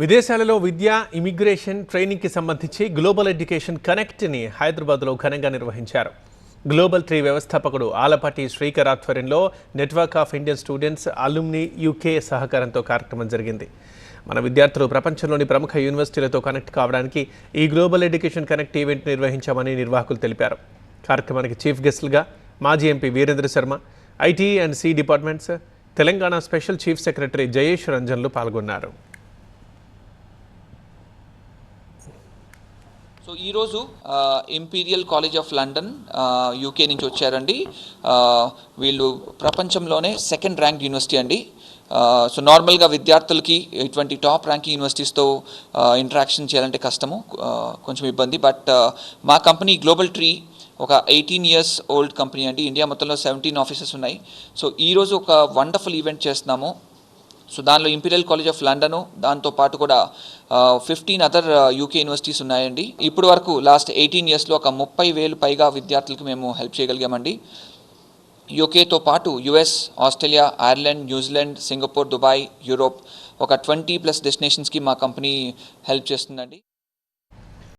విదేశాలలో విద్య ఇమిగ్రేషన్ ట్రైనింగ్కి సంబంధించి గ్లోబల్ ఎడ్యుకేషన్ కనెక్ట్ని హైదరాబాద్లో ఘనంగా నిర్వహించారు. గ్లోబల్ ట్రీ వ్యవస్థాపకుడు ఆలపాటి శ్రీకర్ ఆధ్వర్యంలో network of Indian students alumni UK సహకారంతో కార్యక్రమం జరిగింది. మన విద్యార్థులు ప్రపంచంలోని ప్రముఖ యూనివర్సిటీలతో కనెక్ట్ కావడానికి ఈ గ్లోబల్ ఎడ్యుకేషన్ కనెక్ట్ ఈవెంట్ నిర్వహించామని నిర్వాహకులు తెలిపారు. కార్యక్రమానికి చీఫ్ గెస్టులుగా మాజీ MP Virendra Sharma IT and C departments Telangana special chief secretary Jayesh రంజన్లు పాల్గొన్నారు. సో ఈరోజు Imperial College of London UK నుంచి వచ్చారండి. వీళ్ళు ప్రపంచంలోనే సెకండ్ ర్యాంక్ యూనివర్సిటీ అండి. సో నార్మల్గా విద్యార్థులకి ఇటువంటి టాప్ ర్యాంక్ యూనివర్సిటీస్తో ఇంటరాక్షన్ చేయాలంటే కష్టము కొంచెం ఇబ్బంది. బట్ మా కంపెనీ గ్లోబల్ ట్రీ ఒక ఎయిటీన్ ఇయర్స్ ఓల్డ్ కంపెనీ అండి. ఇండియా మొత్తంలో సెవెంటీన్ ఆఫీసెస్ ఉన్నాయి. సో ఈరోజు ఒక వండర్ఫుల్ ఈవెంట్ చేస్తున్నాము. సో దానిలో ఇంపీరియల్ కాలేజ్ ఆఫ్ లండన్ దాంతో పాటు కూడా ఫిఫ్టీన్ అదర్ యూకే యూనివర్సిటీస్ ఉన్నాయండి. ఇప్పటి వరకు లాస్ట్ ఎయిటీన్ ఇయర్స్లో ఒక ముప్పై వేలు పైగా విద్యార్థులకు మేము హెల్ప్ చేయగలిగామండి. యూకేతో పాటు US Australia Ireland New Zealand Singapore Dubai Europe ఒక ట్వంటీ ప్లస్ డెస్టినేషన్స్కి మా కంపెనీ హెల్ప్ చేస్తుందండి.